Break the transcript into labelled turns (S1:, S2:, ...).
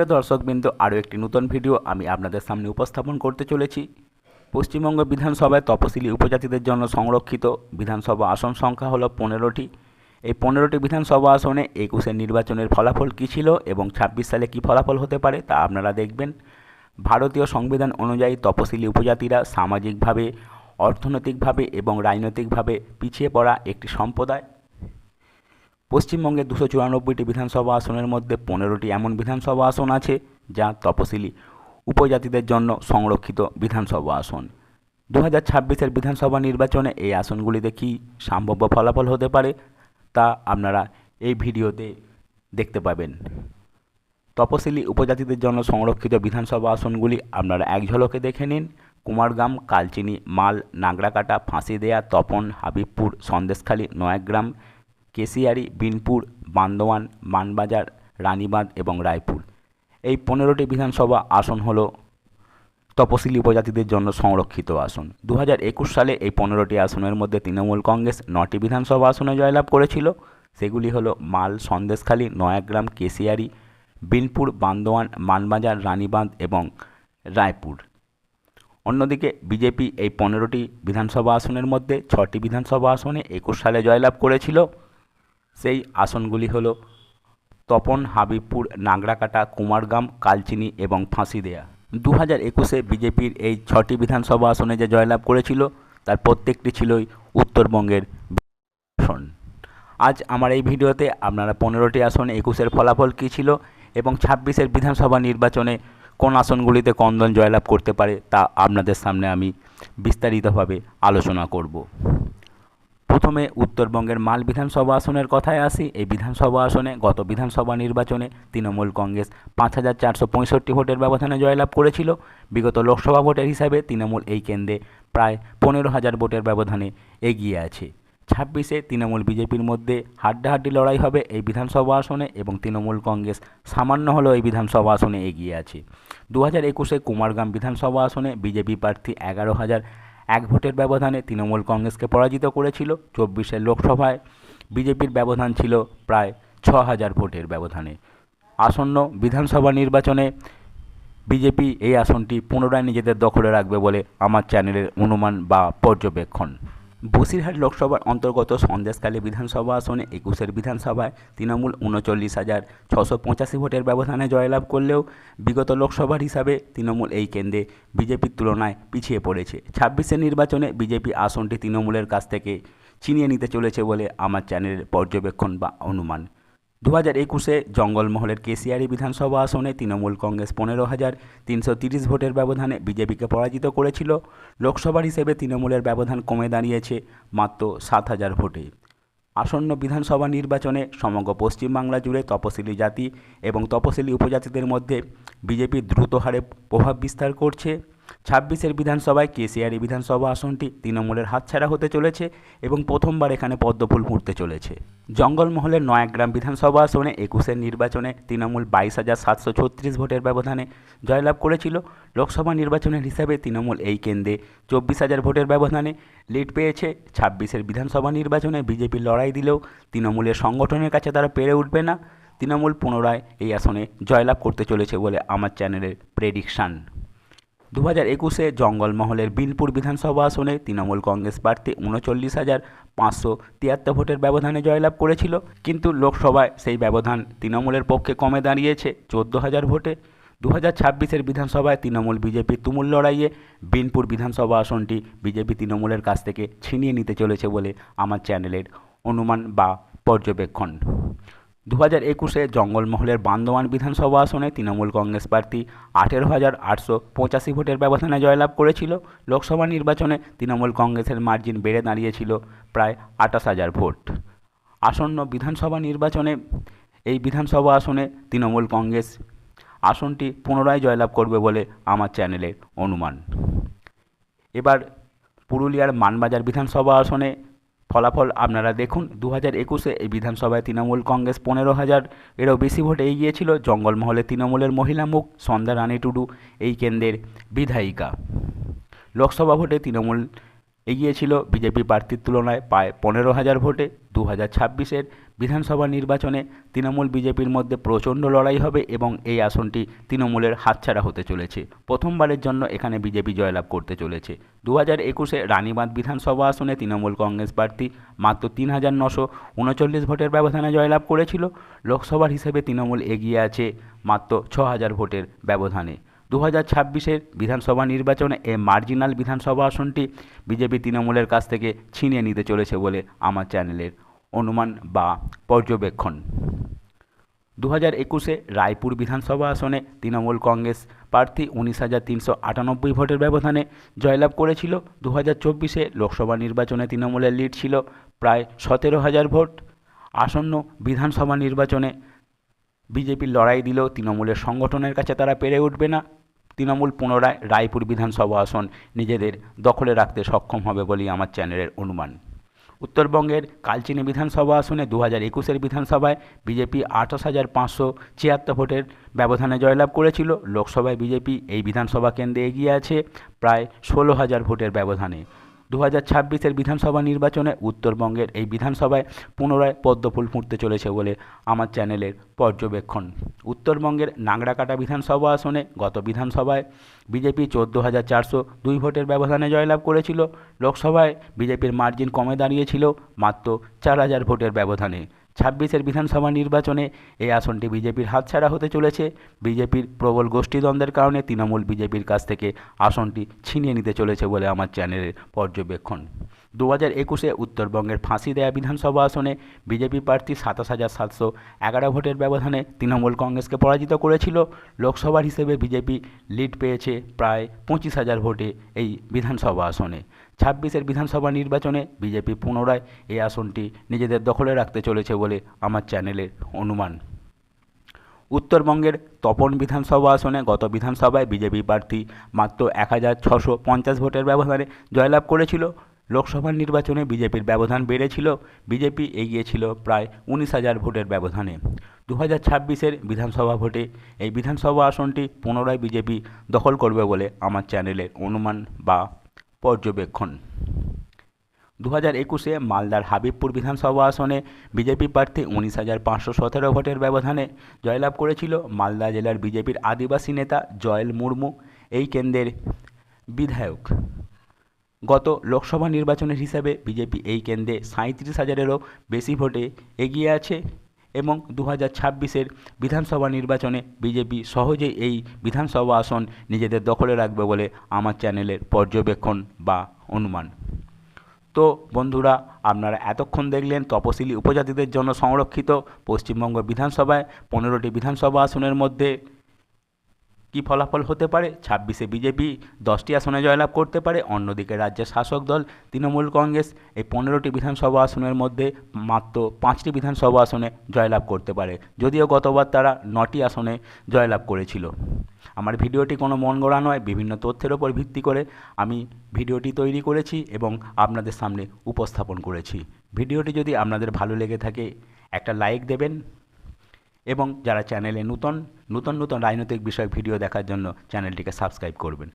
S1: প্রিয় দর্শকবৃন্দ, আরও একটি নতুন ভিডিও আমি আপনাদের সামনে উপস্থাপন করতে চলেছি। পশ্চিমবঙ্গ বিধানসভায় তপশিলি উপজাতিদের জন্য সংরক্ষিত বিধানসভা আসন সংখ্যা হলো পনেরোটি। এই পনেরোটি বিধানসভা আসনে একুশের নির্বাচনের ফলাফল কী ছিল এবং ছাব্বিশ সালে কী ফলাফল হতে পারে তা আপনারা দেখবেন। ভারতীয় সংবিধান অনুযায়ী তপশিলি উপজাতিরা সামাজিকভাবে, অর্থনৈতিকভাবে এবং রাজনৈতিকভাবে পিছিয়ে পড়া একটি সম্প্রদায়। পশ্চিমবঙ্গে দুশো চুরানব্বইটি বিধানসভা আসনের মধ্যে পনেরোটি এমন বিধানসভা আসন আছে যা তপশিলি উপজাতিদের জন্য সংরক্ষিত বিধানসভা আসন। দু হাজার ছাব্বিশের বিধানসভা নির্বাচনে এই আসনগুলিতে কী সম্ভাব্য ফলাফল হতে পারে তা আপনারা এই ভিডিওতে দেখতে পাবেন। তপশিলি উপজাতিদের জন্য সংরক্ষিত বিধানসভা আসনগুলি আপনারা এক ঝলকে দেখে নিন। কুমারগ্রাম কালচিনি, মাল, নাগরাকাটা, ফাঁসিদেয়া, তপন, হাবিবপুর, সন্দেশখালী, নয়াগ্রাম কেশিয়ারি, বিনপুর, বান্দোয়ান, মানবাজার, রানীবাঁধ এবং রায়পুর। এই পনেরোটি বিধানসভা আসন হল তপশিলি উপজাতিদের জন্য সংরক্ষিত আসন। দু হাজার একুশ সালে এই পনেরোটি আসনের মধ্যে তৃণমূল কংগ্রেস নটি বিধানসভা আসনে জয়লাভ করেছিল। সেগুলি হলো মাল, সন্দেশখালী, নয়াগ্রাম, কেশিয়ারি, বিনপুর, বান্দোয়ান, মানবাজার, রানীবাঁধ এবং রায়পুর। অন্যদিকে বিজেপি এই পনেরোটি বিধানসভা আসনের মধ্যে ছটি বিধানসভা আসনে একুশ সালে জয়লাভ করেছিল। সেই আসনগুলি হল তপন, হাবিবপুর নাগরাকাটা কুমারগাম, কালচিনি এবং ফাঁসিদেয়া। দু হাজার একুশে বিজেপির এই ছটি বিধানসভা আসনে যে জয়লাভ করেছিল, তার প্রত্যেকটি ছিলই উত্তরবঙ্গের আসন। আজ আমার এই ভিডিওতে আপনারা পনেরোটি আসনে, একুশের ফলাফল কী ছিল এবং ছাব্বিশের বিধানসভা নির্বাচনে কোন আসনগুলিতে কন্দন জয়লাভ করতে পারে তা আপনাদের সামনে আমি বিস্তারিতভাবে আলোচনা করব। প্রথমে উত্তরবঙ্গের মাল বিধানসভা আসনের কথায় আসি। এই বিধানসভা আসনে গত বিধানসভা নির্বাচনে তৃণমূল কংগ্রেস পাঁচ হাজার চারশো পঁয়ষট্টি ভোটের ব্যবধানে জয়লাভ করেছিল। বিগত লোকসভা ভোটের হিসাবে তৃণমূল এই কেন্দ্রে প্রায় পনেরো হাজার ভোটের ব্যবধানে এগিয়ে আছে। ছাব্বিশে তৃণমূল বিজেপির মধ্যে হাড্ডাহাড্ডি লড়াই হবে এই বিধানসভা আসনে এবং তৃণমূল কংগ্রেস সামান্য হলেও এই বিধানসভা আসনে এগিয়ে আছে। দু হাজার একুশে কুমারগ্রাম বিধানসভা আসনে বিজেপি প্রার্থী এগারো হাজার এক ভোটের ব্যবধানে তৃণমূল কংগ্রেসকে পরাজিত করেছিল চব্বিশের লোকসভায়। বিজেপির ব্যবধান ছিল প্রায় ছ হাজার ভোটের ব্যবধানে। আসন্ন বিধানসভা নির্বাচনে বিজেপি এই আসনটি পুনরায় নিজেদের দখলে রাখবে বলে আমার চ্যানেলের অনুমান বা পর্যবেক্ষণ। বসিরহাট লোকসভার অন্তর্গত সন্দেশকালী বিধানসভা আসনে একুশের বিধানসভায় তৃণমূল উনচল্লিশ হাজার ছশো পঁচাশি ভোটের ব্যবধানে জয়লাভ করলেও বিগত লোকসভার হিসাবে তৃণমূল এই কেন্দ্রে বিজেপির তুলনায় পিছিয়ে পড়েছে। ছাব্বিশের নির্বাচনে বিজেপি আসনটি তৃণমূলের কাছ থেকে ছিনিয়ে নিতে চলেছে বলে আমার চ্যানেলের পর্যবেক্ষণ বা অনুমান। দু হাজার একুশে জঙ্গলমহলের কেশিয়ারি বিধানসভা আসনে তৃণমূল কংগ্রেস পনেরো হাজার তিনশো তিরিশ ভোটের ব্যবধানে বিজেপিকে পরাজিত করেছিল। লোকসভার হিসেবে তৃণমূলের ব্যবধান কমে দাঁড়িয়েছে মাত্র সাত হাজার ভোটে। আসন্ন বিধানসভা নির্বাচনে সমগ্র পশ্চিমবাংলা জুড়ে তপশিলি জাতি এবং তপশিলি উপজাতিদের মধ্যে বিজেপি দ্রুত হারে প্রভাব বিস্তার করছে। ছাব্বিশের বিধানসভায় কেসিআরি বিধানসভা আসনটি তৃণমূলের হাতছাড়া হতে চলেছে এবং প্রথমবার এখানে পদ্মফুল ফুটতে চলেছে। জঙ্গলমহলের নয়াগ্রাম বিধানসভা আসনে একুশের নির্বাচনে তৃণমূল বাইশ হাজার সাতশো ছত্রিশ ভোটের ব্যবধানে জয়লাভ করেছিল। লোকসভা নির্বাচনের হিসাবে তৃণমূল এই কেন্দ্রে চব্বিশ হাজার ভোটের ব্যবধানে লিড পেয়েছে। ছাব্বিশের বিধানসভা নির্বাচনে বিজেপি লড়াই দিলেও তৃণমূলের সংগঠনের কাছে তারা পেরে উঠবে না। তৃণমূল পুনরায় এই আসনে জয়লাভ করতে চলেছে বলে আমার চ্যানেলের প্রেডিকশান। দু হাজার একুশে জঙ্গলমহলের বিনপুর বিধানসভা আসনে তৃণমূল কংগ্রেস প্রার্থী উনচল্লিশ হাজার পাঁচশো তিয়াত্তর ভোটের ব্যবধানে জয়লাভ করেছিল। কিন্তু লোকসভায় সেই ব্যবধান তৃণমূলের পক্ষে কমে দাঁড়িয়েছে চোদ্দ হাজার ভোটে। দু হাজার ছাব্বিশের বিধানসভায় তৃণমূল বিজেপি তুমুল লড়াইয়ে বিনপুর বিধানসভা আসনটি বিজেপি তৃণমূলের কাছ থেকে ছিনিয়ে নিতে চলেছে বলে আমার চ্যানেলের অনুমান বা পর্যবেক্ষণ। দু হাজার একুশে জঙ্গলমহলের বান্দোয়ান বিধানসভা আসনে তৃণমূল কংগ্রেস প্রার্থী আঠেরো হাজার আটশো পঁচাশি ভোটের ব্যবধানে জয়লাভ করেছিল। লোকসভা নির্বাচনে তৃণমূল কংগ্রেসের মার্জিন বেড়ে দাঁড়িয়েছিল প্রায় আঠাশ হাজার ভোট। আসন্ন বিধানসভা নির্বাচনে, এই বিধানসভা আসনে তৃণমূল কংগ্রেস আসনটি পুনরায় জয়লাভ করবে বলে আমার চ্যানেলের অনুমান। এবার পুরুলিয়ার মানবাজার বিধানসভা আসনে ফলাফল আপনারা দেখুন। দু হাজার একুশে এই বিধানসভায় তৃণমূল কংগ্রেস পনেরো হাজার এরও বেশি ভোটে এগিয়েছিল জঙ্গলমহলে তৃণমূলের মহিলা মুখ, সন্ধ্যা রানী টুডু, এই কেন্দ্রের বিধায়িকা। লোকসভা ভোটে তৃণমূল এগিয়েছিল বিজেপি প্রার্থীর তুলনায় প্রায় পনেরো হাজার ভোটে দু হাজার ছাব্বিশের বিধানসভা নির্বাচনে তৃণমূল বিজেপির মধ্যে প্রচণ্ড লড়াই হবে এবং এই আসনটি তৃণমূলের হাতছাড়া হতে চলেছে। প্রথমবারের জন্য এখানে বিজেপি জয়লাভ করতে চলেছে। দু হাজার একুশে রানীবাঁধ বিধানসভা আসনে তৃণমূল কংগ্রেস প্রার্থী মাত্র তিন হাজার নশো উনচল্লিশ ভোটের ব্যবধানে জয়লাভ করেছিল। লোকসভার হিসেবে তৃণমূল এগিয়ে আছে মাত্র ছ হাজার ভোটের ব্যবধানে। দু হাজার ছাব্বিশের বিধানসভা নির্বাচনে এই মার্জিনাল বিধানসভা আসনটি বিজেপি তৃণমূলের কাছ থেকে ছিনিয়ে নিতে চলেছে বলে আমার চ্যানেলের অনুমান বা পর্যবেক্ষণ। দু হাজার একুশে রায়পুর বিধানসভা আসনে তৃণমূল কংগ্রেস প্রার্থী উনিশ হাজার তিনশো আটানব্বই ভোটের ব্যবধানে জয়লাভ করেছিল। দু হাজার চব্বিশে লোকসভা নির্বাচনে তৃণমূলের লিড ছিল প্রায় সতেরো হাজার ভোট। আসন্ন বিধানসভা নির্বাচনে বিজেপির লড়াই দিলেও তৃণমূলের সংগঠনের কাছে তারা পেরে উঠবে না। তৃণমূল পুনরায় রায়পুর বিধানসভা আসন নিজেদের দখলে রাখতে সক্ষম হবে বলেই আমার চ্যানেলের অনুমান। উত্তরবঙ্গের কালচিনি বিধানসভা আসনে দু হাজার একুশের বিধানসভায় বিজেপি আঠাশ হাজার পাঁচশো ছিয়াত্তর ভোটের ব্যবধানে জয়লাভ করেছিল। লোকসভায় বিজেপি এই বিধানসভা কেন্দ্রে এগিয়ে আছে প্রায় ষোলো হাজার ভোটের ব্যবধানে। দু হাজার ছাব্বিশের বিধানসভা নির্বাচনে উত্তরবঙ্গের এই বিধানসভায় পুনরায় পদ্মফুল ফুটতে চলেছে বলে আমার চ্যানেলের পর্যবেক্ষণ। উত্তরবঙ্গের নাংড়াকাটা বিধানসভা আসনে গত বিধানসভায় বিজেপি চোদ্দ হাজার চারশো দুই ভোটের ব্যবধানে জয়লাভ করেছিল। লোকসভায় বিজেপির মার্জিন কমে দাঁড়িয়েছিল মাত্র চার হাজার ভোটের ব্যবধানে। ছাব্বিশের বিধানসভা নির্বাচনে এই আসনটি বিজেপির হাতছাড়া হতে চলেছে। বিজেপির প্রবল গোষ্ঠীদ্বন্দ্বের কারণে তৃণমূল বিজেপির কাছ থেকে আসনটি ছিনিয়ে নিতে চলেছে বলে আমার চ্যানেলের পর্যবেক্ষণ। দু হাজার একুশে উত্তরবঙ্গের ফাঁসি দেয়া বিধানসভা আসনে বিজেপি প্রার্থী সাতাশ হাজার সাতশো এগারো ভোটের ব্যবধানে তৃণমূল কংগ্রেসকে পরাজিত করেছিল। লোকসভার হিসেবে বিজেপি লিড পেয়েছে প্রায় পঁচিশ হাজার ভোটে এই বিধানসভা আসনে। ছাব্বিশের বিধানসভা নির্বাচনে বিজেপি পুনরায় এই আসনটি নিজেদের দখলে রাখতে চলেছে বলে আমার চ্যানেলের অনুমান। উত্তরবঙ্গের তপন বিধানসভা আসনে গত বিধানসভায় বিজেপি প্রার্থী মাত্র এক হাজার ছশো পঞ্চাশ ভোটের ব্যবধানে জয়লাভ করেছিল। লোকসভা নির্বাচনে বিজেপির ব্যবধান বেড়েছিল, বিজেপি এগিয়েছিল প্রায় উনিশ হাজার ভোটের ব্যবধানে। দু হাজার ছাব্বিশের বিধানসভা ভোটে এই বিধানসভা আসনটি পুনরায় বিজেপি দখল করবে বলে আমার চ্যানেলের অনুমান বা পর্যবেক্ষণ। দু হাজার একুশে মালদার হাবিবপুর বিধানসভা আসনে বিজেপি প্রার্থী উনিশ হাজার পাঁচশো সতেরো ভোটের ব্যবধানে জয়লাভ করেছিল মালদা জেলার বিজেপির আদিবাসী নেতা জয়েল মুর্মু, এই কেন্দ্রের বিধায়ক। গত লোকসভা নির্বাচনের হিসাবে বিজেপি এই কেন্দ্রে সাঁইত্রিশ হাজারেরও বেশি ভোটে এগিয়ে আছে এবং দু হাজার ছাব্বিশের বিধানসভা নির্বাচনে বিজেপি সহজেই এই বিধানসভা আসন নিজেদের দখলে রাখবে বলে আমার চ্যানেলের পর্যবেক্ষণ বা অনুমান। তো বন্ধুরা, আপনারা এতক্ষণ দেখলেন তপশিলি উপজাতিদের জন্য সংরক্ষিত পশ্চিমবঙ্গ বিধানসভায় পনেরোটি বিধানসভা আসনের মধ্যে কী ফলাফল হতে পারে? ছাব্বিশে বিজেপি, দশটি আসনে জয়লাভ করতে পারে। অন্যদিকে রাজ্যের শাসক দল, তৃণমূল কংগ্রেস এই পনেরোটি বিধানসভা আসনের মধ্যে মাত্র পাঁচটি বিধানসভা আসনে জয়লাভ করতে পারে। যদিও গতবার তারা নটি আসনে জয়লাভ করেছিল। আমার ভিডিওটি কোনো মন গড়া নয়, বিভিন্ন তথ্যের ওপর ভিত্তি করে আমি ভিডিওটি তৈরি করেছি এবং আপনাদের সামনে উপস্থাপন করেছি। ভিডিওটি যদি আপনাদের ভালো লেগে থাকে, একটা লাইক দেবেন এবং যারা চ্যানেলে নূতন নূতন নূতন রাজনৈতিক বিষয়ক ভিডিও দেখার জন্য চ্যানেলটিকে সাবস্ক্রাইব করবেন।